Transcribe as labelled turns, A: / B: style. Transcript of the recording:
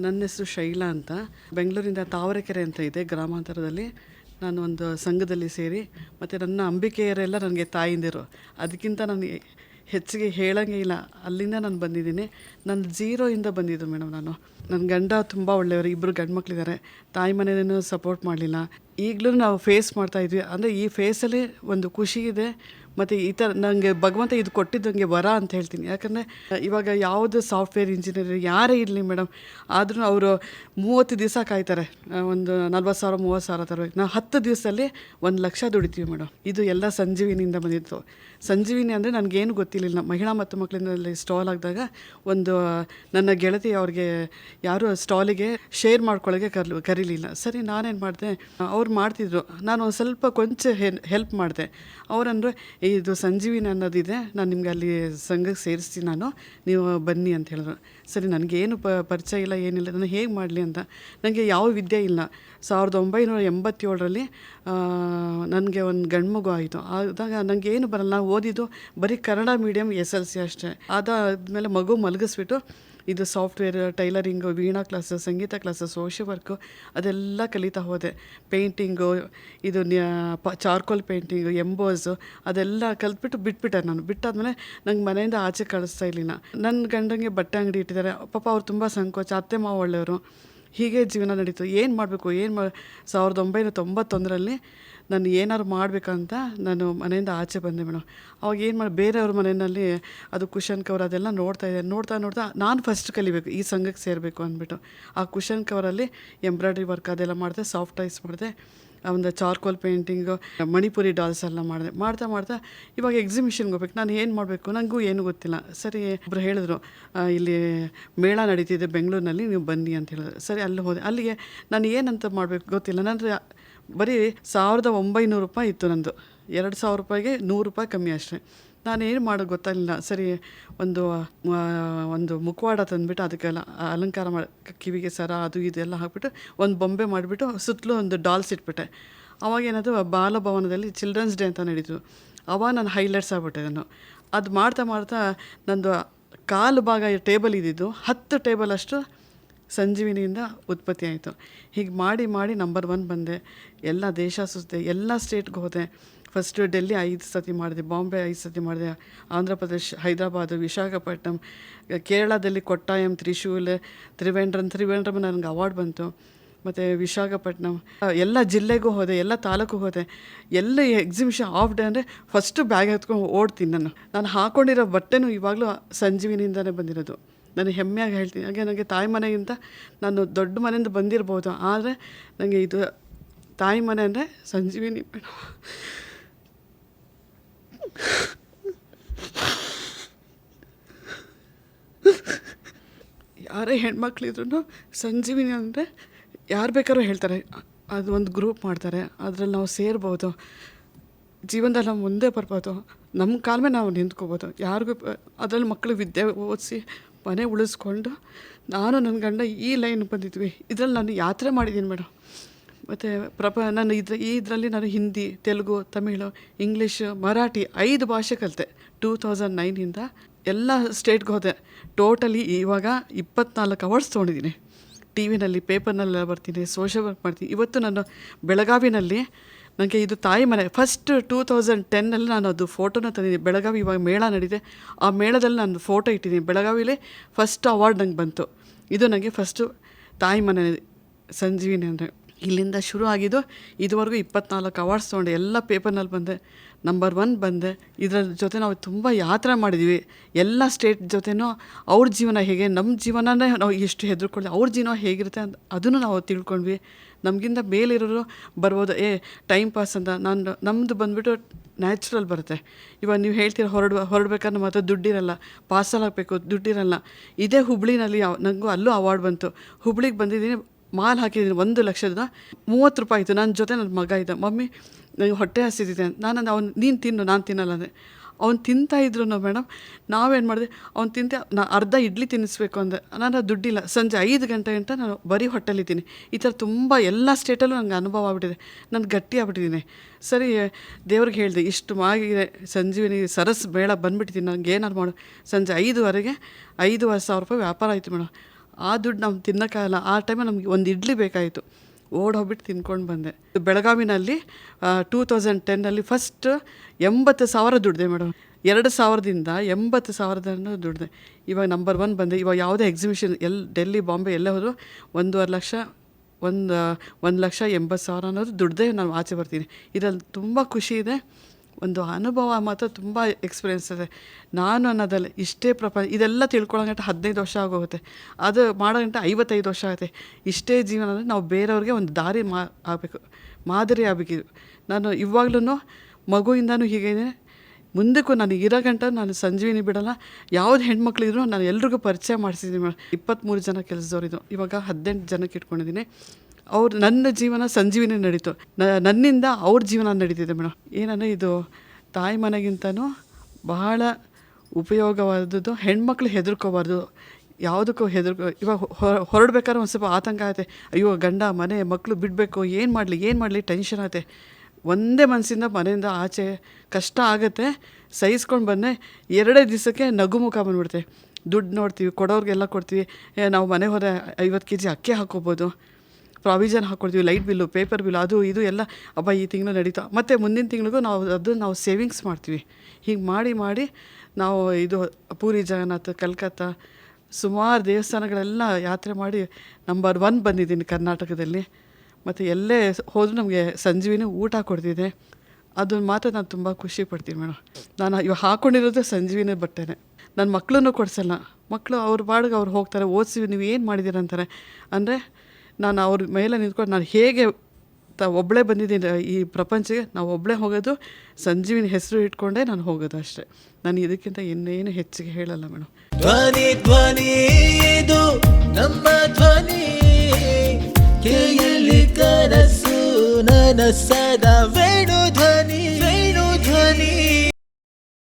A: ನನ್ನ ಹೆಸರು ಶೈಲಾ ಅಂತ. ಬೆಂಗಳೂರಿಂದ ತಾವರೆಕೆರೆ ಅಂತ ಇದೆ ಗ್ರಾಮಾಂತರದಲ್ಲಿ. ನಾನು ಒಂದು ಸಂಘದಲ್ಲಿ ಸೇರಿ, ಮತ್ತು ನನ್ನ ಅಂಬಿಕೆಯರೆಲ್ಲ ನನಗೆ ತಾಯಿಂದಿರು. ಅದಕ್ಕಿಂತ ನನಗೆ ಹೆಚ್ಚಿಗೆ ಹೇಳೋಂಗೆ ಇಲ್ಲ. ಅಲ್ಲಿಂದ ನಾನು ಬಂದಿದ್ದೀನಿ. ನಾನು ಜೀರೋಯಿಂದ ಬಂದಿದ್ದು ಮೇಡಮ್ ನಾನು. ನನ್ನ ಗಂಡ ತುಂಬ ಒಳ್ಳೆಯವರು ಇಬ್ಬರು ಗಂಡು ಮಕ್ಕಳಿದ್ದಾರೆ ತಾಯಿ ಮನೆಯೂ ಸಪೋರ್ಟ್ ಮಾಡಲಿಲ್ಲ. ಈಗಲೂ ನಾವು ಫೇಸ್ ಮಾಡ್ತಾ ಇದ್ವಿ. ಅಂದರೆ ಈ ಫೇಸಲ್ಲಿ ಒಂದು ಖುಷಿ ಇದೆ, ಮತ್ತು ಈ ಥರ ನನಗೆ ಭಗವಂತ ಇದು ಕೊಟ್ಟಿದ್ದಂಗೆ ವರ ಅಂತ ಹೇಳ್ತೀನಿ. ಯಾಕಂದರೆ, ಇವಾಗ ಯಾವುದು ಸಾಫ್ಟ್ವೇರ್ ಇಂಜಿನಿಯರ್ ಯಾರೇ ಇರಲಿ ಮೇಡಮ್ ಆದರೂ ಅವರು ಮೂವತ್ತು ದಿವಸ ಕಾಯ್ತಾರೆ. ಒಂದು ನಲ್ವತ್ತು ಸಾವಿರ, ಮೂವತ್ತು ಸಾವಿರ ಥರ ನಾವು ಹತ್ತು ದಿವಸದಲ್ಲಿ ಒಂದು ಲಕ್ಷ ದುಡಿತೀವಿ ಮೇಡಮ್ ಇದು ಎಲ್ಲ ಸಂಜೀವಿನಿಂದ ಬಂದಿತ್ತು. ಸಂಜೀವಿನಿ ಅಂದರೆ ನನಗೇನು ಗೊತ್ತಿರಲಿಲ್ಲ. ಮಹಿಳಾ ಮತ್ತು ಮಕ್ಕಳಿಂದಲ್ಲಿ ಸ್ಟಾಲ್ ಆಗಿದಾಗ ಒಂದು, ನನ್ನ ಗೆಳತಿ ಅವ್ರಿಗೆ ಯಾರು ಸ್ಟಾಲಿಗೆ ಶೇರ್ ಮಾಡ್ಕೊಳ್ಳೋಕ್ಕೆ ಕರ್ಲು, ಕರೀಲಿಲ್ಲ. ಸರಿ, ನಾನೇನು ಮಾಡಿದೆ, ಅವ್ರು ಮಾಡ್ತಿದ್ರು. ನಾನು ಒಂದು ಸ್ವಲ್ಪ ಕೊಂಚ ಹೆಲ್ಪ್ ಮಾಡಿದೆ. ಅವರಂದ್ರೆ ಇದು ಸಂಜೀವಿನಿ ಅನ್ನೋದಿದೆ. ನಾನು ನಿಮ್ಗೆ ಅಲ್ಲಿ ಸಂಘಕ್ಕೆ ಸೇರಿಸ್ತೀನಿ ನಾನು. ನೀವು ಬನ್ನಿ ಅಂತ ಹೇಳಿದ್ರು. ಸರಿ ನನಗೇನು ಪ, ಪರಿಚಯ ಇಲ್ಲ, ಏನಿಲ್ಲ ನಾನು ಹೇಗೆ ಮಾಡಲಿ ಅಂತ. ನನಗೆ ಯಾವ ವಿದ್ಯೆ ಇಲ್ಲ. ಸಾವಿರದ ಒಂಬೈನೂರ ಎಂಬತ್ತೇಳರಲ್ಲಿ ನನಗೆ ಒಂದು ಗಂಡು ಮಗು ಆಯಿತು. ಆದಾಗ ನನಗೆ ಏನು ಬರಲ್ಲ. ನಾನು ಓದಿದ್ದು ಬರೀ Kannada medium S L C ಅಷ್ಟೇ. ಅದಾದಮೇಲೆ ಮಗು ಮಲಗಿಸ್ಬಿಟ್ಟು ಇದು ಸಾಫ್ಟ್ವೇರ್ ಟೈಲರಿಂಗು, ವೀಣಾ ಕ್ಲಾಸು ಸಂಗೀತ ಕ್ಲಾಸು ಸೋಷಿಯಲ್ ವರ್ಕು ಅದೆಲ್ಲ ಕಲಿತಾ ಹೋದೆ. ಪೇಂಟಿಂಗು, ಇದು ಚಾರ್ಕೋಲ್ ಪೇಂಟಿಂಗು, ಎಂಬೋಸು ಅದೆಲ್ಲ ಕಲ್ತ್ಬಿಟ್ಟು ಬಿಟ್ಬಿಟ್ಟೆ ನಾನು. ಬಿಟ್ಟಾದ್ಮೇಲೆ ನಂಗೆ ಮನೆಯಿಂದ ಆಚೆ ಕಳಿಸ್ತಾ ಇರಲಿಲ್ಲ ನನ್ನ ಗಂಡಂಗೆ ಬಟ್ಟೆ ಅಂಗಡಿ ಇಟ್ಟಿದ್ದಾರೆ. ಪಾಪ ಅವ್ರು ತುಂಬ ಸಂಕೋಚ. ಅತ್ತೆ, ಮಾವ ಒಳ್ಳೆಯವರು. ಹೀಗೆ ಜೀವನ ನಡೀತು. ಏನು ಮಾಡಬೇಕು? ಏನು ಮಾ, ಸಾವಿರದ ಒಂಬೈನೂರ ತೊಂಬತ್ತೊಂದರಲ್ಲಿ ನಾನು ಏನಾದ್ರು ಮಾಡಬೇಕಂತ ನಾನು ಮನೆಯಿಂದ ಆಚೆ ಬಂದೆ ಮೇಡಮ್ ಅವಾಗ ಏನು ಮಾಡಿ ಬೇರೆಯವ್ರ ಮನೆಯಲ್ಲಿ ಅದು ಕುಶನ್ ಕವರ್ ಅದೆಲ್ಲ ನೋಡ್ತಾ ಇದ್ದೆ ನೋಡ್ತಾ ನೋಡ್ತಾ ನಾನು ಫಸ್ಟ್ ಕಲಿಬೇಕು, ಈ ಸಂಘಕ್ಕೆ ಸೇರಬೇಕು ಅಂದ್ಬಿಟ್ಟು. ಆ ಕುಶನ್ ಕವರಲ್ಲಿ ಎಂಬ್ರಾಯ್ಡ್ರಿ ವರ್ಕ್ ಅದೆಲ್ಲ ಮಾಡಿದೆ, ಸಾಫ್ಟ್ ಐಸ್ ಮಾಡಿದೆ. ಒಂದು ಚಾರ್ಕೋಲ್ ಪೇಂಟಿಂಗು, ಮಣಿಪುರಿ ಡಾಲ್ಸ್ ಎಲ್ಲ ಮಾಡಿದೆ. ಮಾಡ್ತಾ ಮಾಡ್ತಾ ಇವಾಗ ಎಕ್ಸಿಬಿಷನ್ಗೆ ಹೋಗ್ಬೇಕು. ನಾನು ಏನು ಮಾಡಬೇಕು? ನನಗೂ ಏನು ಗೊತ್ತಿಲ್ಲ. ಸರಿ, ಒಬ್ರು ಹೇಳಿದ್ರು ಇಲ್ಲಿ ಮೇಳ ನಡೀತಿದೆ ಬೆಂಗಳೂರಿನಲ್ಲಿ, ನೀವು ಬನ್ನಿ ಅಂತ ಹೇಳಿದ್ರು. ಸರಿ, ಅಲ್ಲಿ ಹೋದೆ. ಅಲ್ಲಿಗೆ ನಾನು ಏನಂತ ಮಾಡಬೇಕು ಗೊತ್ತಿಲ್ಲ. ನನ್ನ ಬರೀ ಸಾವಿರದ ಒಂಬೈನೂರು ರೂಪಾಯಿ ಇತ್ತು ನಂದು. ಎರಡು ಸಾವಿರ ರೂಪಾಯಿಗೆ ನೂರು ರೂಪಾಯಿ ಕಮ್ಮಿ ಅಷ್ಟೇ. ನಾನು ಏನು ಮಾಡೋದು ಗೊತ್ತಾಗಲಿಲ್ಲ. ಸರಿ, ಒಂದು ಒಂದು ಮುಖವಾಡ ತಂದುಬಿಟ್ಟು ಅದಕ್ಕೆಲ್ಲ ಅಲಂಕಾರ ಮಾಡಿ, ಕಿವಿಗೆ ಸರ, ಅದು ಇದು ಎಲ್ಲ ಹಾಕ್ಬಿಟ್ಟು ಒಂದು ಬೊಂಬೆ ಮಾಡಿಬಿಟ್ಟು ಸುತ್ತಲೂ ಒಂದು ಡಾಲ್ಸ್ ಇಟ್ಬಿಟ್ಟೆ. ಅವಾಗ ಏನಾದ್ರು ಬಾಲಭವನದಲ್ಲಿ ಚಿಲ್ಡ್ರನ್ಸ್ ಡೇ ಅಂತ ನಡೀತು. ಅವಾಗ ನಾನು ಹೈಲೈಟ್ಸ್ ಆಗ್ಬಿಟ್ಟೆ ನಾನು ಅದು ಮಾಡ್ತಾ ಮಾಡ್ತಾ ನಂದು ಕಾಲು ಭಾಗ ಟೇಬಲ್ ಇದ್ದಿದ್ದು, ಹತ್ತು ಟೇಬಲ್ ಅಷ್ಟು ಸಂಜೀವಿನಿಯಿಂದ ಉತ್ಪತ್ತಿ ಆಯಿತು. ಹೀಗೆ ಮಾಡಿ ಮಾಡಿ ನಂಬರ್ ಒನ್ ಬಂದೆ. ಎಲ್ಲ ದೇಶ ಸುಸ್ತೆ, ಎಲ್ಲ ಸ್ಟೇಟ್ಗೆ ಹೋದೆ. ಫಸ್ಟು ಡೆಲ್ಲಿ ಐದು ಸತಿ ಮಾಡಿದೆ, ಬಾಂಬೆ ಐದು ಸತಿ ಮಾಡಿದೆ ಆಂಧ್ರ ಪ್ರದೇಶ್ ಹೈದರಾಬಾದ್, ವಿಶಾಖಪಟ್ಟಣಂ, ಕೇರಳದಲ್ಲಿ ಕೊಟ್ಟಾಯಂ, ತ್ರಿಶೂಲ್, ತ್ರಿವೇಂದ್ರಂ ತ್ರಿವೇಂಡ್ರಮ್ ನನಗೆ ಅವಾರ್ಡ್ ಬಂತು. ಮತ್ತು ವಿಶಾಖಪಟ್ಟಣಂ, ಎಲ್ಲ ಜಿಲ್ಲೆಗೂ ಹೋದೆ, ಎಲ್ಲ ತಾಲೂಕು ಹೋದೆ. ಎಲ್ಲ ಎಕ್ಸಿಬಿಷನ್ ಆಫ್ ಡೇ ಅಂದರೆ ಫಸ್ಟು ಬ್ಯಾಗ್ ಎತ್ಕೊಂಡು ಓಡ್ತೀನಿ ನಾನು. ನಾನು ಹಾಕ್ಕೊಂಡಿರೋ ಬಟ್ಟೆನೂ ಇವಾಗಲೂ ಸಂಜೀವಿನಿಂದನೇ ಬಂದಿರೋದು. ನಾನು ಹೆಮ್ಮೆಯಾಗಿ ಹೇಳ್ತೀನಿ. ಹಾಗೆ ನನಗೆ ತಾಯಿ ಮನೆಗಿಂತ ನಾನು ದೊಡ್ಡ ಮನೆಯಿಂದ ಬಂದಿರ್ಬೋದು, ಆದರೆ ನನಗೆ ಇದು ತಾಯಿ ಮನೆ ಅಂದರೆ ಸಂಜೀವಿನಿ ಮೇಡಮ್ ಯಾರೇ ಹೆಣ್ಮಕ್ಳಿದ್ರು ಸಂಜೀವಿನಿ ಅಂದರೆ ಯಾರು ಬೇಕಾದ್ರೂ ಹೇಳ್ತಾರೆ. ಅದು ಒಂದು ಗ್ರೂಪ್ ಮಾಡ್ತಾರೆ. ಅದ್ರಲ್ಲಿ ನಾವು ಸೇರ್ಬೋದು. ಜೀವನದಲ್ಲಿ ನಾವು ಮುಂದೆ ಬರ್ಬೋದು. ನಮ್ಮ ಕಾಲಮೇ ನಾವು ನಿಂತ್ಕೋಬೋದು. ಯಾರಿಗೂ ಅದರಲ್ಲಿ ಮಕ್ಕಳು ವಿದ್ಯೆ ಓದಿಸಿ ಮನೆ ಉಳಿಸ್ಕೊಂಡು ನಾನು ನನ್ನ ಗಂಡ ಈ ಲೈನ್ ಬಂದಿದ್ವಿ. ಇದರಲ್ಲಿ ನಾನು ಯಾತ್ರೆ ಮಾಡಿದ್ದೀನಿ ಮೇಡಮ್ ಮತ್ತು ಪ್ರಪ, ನಾನು ಇದ್ರ, ಈ ಇದರಲ್ಲಿ ನಾನು ಹಿಂದಿ, ತೆಲುಗು, ತಮಿಳು, ಇಂಗ್ಲೀಷು, ಮರಾಠಿ ಐದು ಭಾಷೆ ಕಲಿತೆ. ಟೂ ತೌಸಂಡ್ ನೈನಿಂದ ಎಲ್ಲ ಸ್ಟೇಟ್ಗೆ ಹೋದೆ. ಟೋಟಲಿ ಇವಾಗ ಇಪ್ಪತ್ನಾಲ್ಕು ಅವಾರ್ಡ್ಸ್ ತೊಗೊಂಡಿದ್ದೀನಿ. ಟಿ ವಿನಲ್ಲಿ, ಪೇಪರ್ನಲ್ಲೆಲ್ಲ ಬರ್ತೀನಿ ಸೋಷಿಯಲ್ ವರ್ಕ್ ಮಾಡ್ತೀನಿ. ಇವತ್ತು ನಾನು ಬೆಳಗಾವಿನಲ್ಲಿ ನನಗೆ ಇದು ತಾಯಿ ಮನೆ ಫಸ್ಟ್ ಟೂ ತೌಸಂಡ್ ಟೆನ್ನಲ್ಲಿ ನಾನು ಅದು ಫೋಟೋನ ತಂದಿದ್ದೀನಿ. ಬೆಳಗಾವಿ ಇವಾಗ ಮೇಳ ನಡೀದೆ ಆ ಮೇಳದಲ್ಲಿ ನಾನು ಫೋಟೋ ಇಟ್ಟಿದ್ದೀನಿ. ಬೆಳಗಾವಿಲಿ ಫಸ್ಟ್ ಅವಾರ್ಡ್ ನಂಗೆ ಬಂತು. ಇದು ನನಗೆ ಫಸ್ಟು ತಾಯಿ ಮನೆ ಸಂಜೀವಿನಿ ಅಂದರೆ. ಇಲ್ಲಿಂದ ಶುರು ಆಗಿದ್ದು ಇದುವರೆಗೂ ಇಪ್ಪತ್ನಾಲ್ಕು ಅವಾರ್ಡ್ಸ್ ತೊಗೊಂಡೆ. ಎಲ್ಲ ಪೇಪರ್ನಲ್ಲಿ ಬಂದೆ. ನಂಬರ್ ಒನ್ ಬಂದೆ. ಇದರ ಜೊತೆ ನಾವು ತುಂಬ ಯಾತ್ರೆ ಮಾಡಿದ್ವಿ. ಎಲ್ಲ ಸ್ಟೇಟ್ ಜೊತೆನೂ ಅವ್ರ ಜೀವನ ಹೇಗೆ ನಮ್ಮ ಜೀವನನೇ ನಾವು ಎಷ್ಟು ಹೆದರ್ಕೊಳ್ಳಿ ಅವ್ರ ಜೀವನ ಹೇಗಿರುತ್ತೆ ಅಂತ ಅದನ್ನು ನಾವು ತಿಳ್ಕೊಂಡ್ವಿ. ನಮಗಿಂತ ಮೇಲಿರೋರು ಬರ್ಬೋದು, ಏ ಟೈಮ್ ಪಾಸ್ ಅಂತ ನಾನು ನಮ್ಮದು ಬಂದುಬಿಟ್ಟು ನ್ಯಾಚುರಲ್ ಬರುತ್ತೆ. ಇವಾಗ ನೀವು ಹೇಳ್ತೀರ ಹೊರಡು ಹೊರಡ್ಬೇಕಾದ್ರೆ ಮಾತ್ರ ದುಡ್ಡಿರಲ್ಲ. ಪಾರ್ಸಲ್ ಹಾಕಬೇಕು, ದುಡ್ಡಿರಲ್ಲ. ಇದೇ ಹುಬ್ಳಿನಲ್ಲಿ ನನಗೂ ಅಲ್ಲೂ ಅವಾರ್ಡ್ ಬಂತು. ಹುಬ್ಳಿಗೆ ಬಂದಿದ್ದೀನಿ ಮಾಲ್ ಹಾಕಿದ್ದೀನಿ ಒಂದು ಲಕ್ಷದ ಮೂವತ್ತು ರೂಪಾಯಿ ಇತ್ತು ನನ್ನ ಜೊತೆ ನನ್ನ ಮಗ ಇದ್ದ. ಮಮ್ಮಿ ನನಗೆ ಹೊಟ್ಟೆ ಹಸಿದಿದೆ ನಾನು ಅವ್ನು, ನೀನು ತಿನ್ನು, ನಾನು ತಿನ್ನಲ್ಲ ಅಂದೆ. ಅವ್ನು ತಿಂತಾ ಇದ್ರು ಮೇಡಮ್ ನಾವೇನು ಮಾಡಿದೆ? ಅವ್ನು ತಿಂತ, ನಾ ಅರ್ಧ ಇಡ್ಲಿ ತಿನ್ನಿಸ್ಬೇಕು ಅಂದೆ. ನಾನು ದುಡ್ಡಿಲ್ಲ. ಸಂಜೆ ಐದು ಗಂಟೆ ಗಂಟ ನಾನು ಬರೀ ಹೊಟ್ಟೆಲಿದ್ದೀನಿ ಈ ಥರ ತುಂಬ ಎಲ್ಲ ಸ್ಟೇಟಲ್ಲೂ ನನಗೆ ಅನುಭವ ಆಗ್ಬಿಟ್ಟಿದೆ. ನಾನು ಗಟ್ಟಿ ಆಗ್ಬಿಟ್ಟಿದ್ದೀನಿ. ಸರಿ, ದೇವ್ರಿಗೆ ಹೇಳಿದೆ, ಇಷ್ಟು ಮಾಗಿದೆ. ಸಂಜೀವಿನಿ, ಸರಸ್ ಬೇಡ, ಬಂದುಬಿಟ್ಟಿದ್ದೀನಿ. ನನಗೆ ಏನಾರು ಮಾಡು. ಸಂಜೆ ಐದುವರೆಗೆ ಐದುವರೆ ಸಾವಿರ ರೂಪಾಯಿ ವ್ಯಾಪಾರ ಆಯಿತು ಮೇಡಮ್ ಆ ದುಡ್ಡು ನಾವು ತಿನ್ನೋಕ್ಕಾಗಲ್ಲ ಆ ಟೈಮಲ್ಲಿ ನಮಗೆ ಒಂದು ಇಡ್ಲಿ ಬೇಕಾಯಿತು. ಓಡ್ ಹೋಗ್ಬಿಟ್ಟು ತಿನ್ಕೊಂಡು ಬಂದೆ. ಬೆಳಗಾವಿನಲ್ಲಿ ಟೂ ತೌಸಂಡ್ ಟೆನ್ನಲ್ಲಿ ಫಸ್ಟ್ ಎಂಬತ್ತು ಸಾವಿರ ದುಡ್ದೆ ಮೇಡಮ್ ಎರಡು ಸಾವಿರದಿಂದ ಎಂಬತ್ತು ಸಾವಿರದನ್ನು ದುಡ್ದೆ. ಇವಾಗ ನಂಬರ್ ಒನ್ ಬಂದೆ. ಇವಾಗ ಯಾವುದೇ ಎಕ್ಸಿಬಿಷನ್ ಎಲ್ಲಿ ಡೆಲ್ಲಿ ಬಾಂಬೆ ಎಲ್ಲ ಹೋದ್ರು ಒಂದೂವರೆ ಲಕ್ಷ, ಒಂದು ಒಂದು ಲಕ್ಷ ಎಂಬತ್ತು ಸಾವಿರ ಅನ್ನೋದು ದುಡ್ದೇ ನಾನು ಆಚೆ ಬರ್ತೀನಿ. ಇದರಲ್ಲಿ ತುಂಬ ಖುಷಿ ಇದೆ. ಒಂದು ಅನುಭವ ಮಾತ್ರ ತುಂಬ ಎಕ್ಸ್ಪೀರಿಯೆನ್ಸ್ ಇದೆ. ನಾನು ಅನ್ನೋದಲ್ಲ, ಇಷ್ಟೇ ಪ್ರಪಂಚ ಇದೆಲ್ಲ ತಿಳ್ಕೊಳ್ಳೋಂಗಂಟ ಹದಿನೈದು ವರ್ಷ ಆಗೋಗುತ್ತೆ. ಅದು ಮಾಡೋಗಂಟ ಐವತ್ತೈದು ವರ್ಷ ಆಗುತ್ತೆ. ಇಷ್ಟೇ ಜೀವನ ಅಂದರೆ ನಾವು ಬೇರೆಯವ್ರಿಗೆ ಒಂದು ದಾರಿ ಮಾ, ಆಗಬೇಕು, ಮಾದರಿ ಆಗಬೇಕಿದ್ರು ನಾನು ಇವಾಗ್ಲೂ ಮಗುವಿಂದನೂ ಹೀಗೆ ಮುಂದಕ್ಕೂ ನಾನು ಇರೋ ಗಂಟ ನಾನು ಸಂಜೀವಿನಿ ಬಿಡಲ್ಲ. ಯಾವ್ದು ಹೆಣ್ಮಕ್ಳಿದ್ರು ನಾನು ಎಲ್ರಿಗೂ ಪರಿಚಯ ಮಾಡಿಸಿದ್ದೀನಿ ಇಪ್ಪತ್ತ್ಮೂರು ಜನ ಕೆಲಸದವ್ರಿದ್ರು ಇವಾಗ ಹದಿನೆಂಟು ಜನಕ್ಕೆ ಇಟ್ಕೊಂಡಿದ್ದೀನಿ. ಅವ್ರು ನನ್ನ ಜೀವನ ಸಂಜೀವಿನಿ ನಡೀತು. ನನ್ನಿಂದ ಅವ್ರ ಜೀವನ ನಡೀತಿದೆ ಮೇಡಮ್ ಏನಂದರೆ ಇದು ತಾಯಿ ಮನೆಗಿಂತನೂ ಬಹಳ ಉಪಯೋಗವಾದದ್ದು, ಹೆಣ್ಮಕ್ಳು ಹೆದರ್ಕೋಬಾರ್ದು. ಯಾವುದಕ್ಕೂ ಹೆದರ್ಕೋ, ಇವಾಗ ಹೊರ- ಹೊರಡ್ಬೇಕಾದ್ರೆ ಒಂದು ಸ್ವಲ್ಪ ಆತಂಕ ಆಗುತ್ತೆ. ಅಯ್ಯೋ, ಗಂಡ, ಮನೆ ಮಕ್ಕಳು ಬಿಡಬೇಕು, ಏನು ಮಾಡಲಿ ಏನು ಮಾಡಲಿ, ಟೆನ್ಷನ್ ಆಗುತ್ತೆ. ಒಂದೇ ಮನಸ್ಸಿಂದ ಮನೆಯಿಂದ ಆಚೆ ಕಷ್ಟ ಆಗುತ್ತೆ. ಸಹಿಸ್ಕೊಂಡು ಬಂದೆ ಎರಡೇ ದಿವಸಕ್ಕೆ ನಗುಮುಖ ಬಂದ್ಬಿಡುತ್ತೆ. ದುಡ್ಡು ನೋಡ್ತೀವಿ, ಕೊಡೋರಿಗೆಲ್ಲ ಕೊಡ್ತೀವಿ. ನಾವು ಮನೆ ಹೋದರೆ ಐವತ್ತು ಕೆ ಜಿ ಅಕ್ಕಿ ಹಾಕೋಬೋದು ಪ್ರಾವಿಷನ್ ಹಾಕ್ಕೊಡ್ತೀವಿ ಲೈಟ್ ಬಿಲ್ಲು ಪೇಪರ್ ಬಿಲ್ ಅದು ಇದು ಎಲ್ಲ. ಅಬ್ಬ, ಈ ತಿಂಗಳು ನಡೀತಾ. ಮತ್ತು ಮುಂದಿನ ತಿಂಗಳಿಗೂ ನಾವು ಅದು ನಾವು ಸೇವಿಂಗ್ಸ್ ಮಾಡ್ತೀವಿ. ಹೀಗೆ ಮಾಡಿ ಮಾಡಿ ನಾವು ಇದು ಪೂರಿ ಜಗನ್ನಾಥ್, ಕಲ್ಕತ್ತಾ, ಸುಮಾರು ದೇವಸ್ಥಾನಗಳೆಲ್ಲ ಯಾತ್ರೆ ಮಾಡಿ ನಂಬರ್ ಒನ್ ಬಂದಿದ್ದೀನಿ ಕರ್ನಾಟಕದಲ್ಲಿ. ಮತ್ತು ಎಲ್ಲೇ ಹೋದರೂ ನಮಗೆ ಸಂಜೀವಿನಿ ಊಟ ಕೊಡ್ತಿದೆ. ಅದನ್ನು ಮಾತ್ರ ನಾನು ತುಂಬ ಖುಷಿ ಪಡ್ತೀನಿ ಮೇಡಮ್ ನಾನು ಇವಾಗ ಹಾಕ್ಕೊಂಡಿರೋದು ಸಂಜೀವಿನೇ ಬಟ್ಟೆನೇ. ನನ್ನ ಮಕ್ಕಳನ್ನು ಕೊಡಿಸಲ್ಲ. ಮಕ್ಕಳು ಅವ್ರ ಬಾಡಿಗೆ ಅವ್ರು ಹೋಗ್ತಾರೆ ಓದಿಸಿ ನೀವು ಏನು ಮಾಡಿದ್ದೀರ ಅಂತಾರೆ. ಅಂದರೆ ನಾನು ಅವ್ರ ಮೇಲೆ ನಿಂತ್ಕೊಂಡು ನಾನು ಹೇಗೆ ತ ಒಬ್ಬಳೇ ಬಂದಿದ್ದೀನಿ ಈ ಪ್ರಪಂಚಕ್ಕೆ, ನಾವು ಒಬ್ಬಳೇ ಹೋಗೋದು, ಸಂಜೀವಿನಿ ಹೆಸರು ಇಟ್ಕೊಂಡೆ ನಾನು ಹೋಗೋದು ಅಷ್ಟೇ. ನಾನು ಇದಕ್ಕಿಂತ ಇನ್ನೇನು ಹೆಚ್ಚಿಗೆ ಹೇಳಲ್ಲ ಮೇಡಮ್
B: ಧ್ವನಿ ಧ್ವನಿ ಇದು ನಮ್ಮ ಧ್ವನಿ. ಕೇಳಿ ಕನಸು, ನನಸದ ವೇಣು ಧ್ವನಿ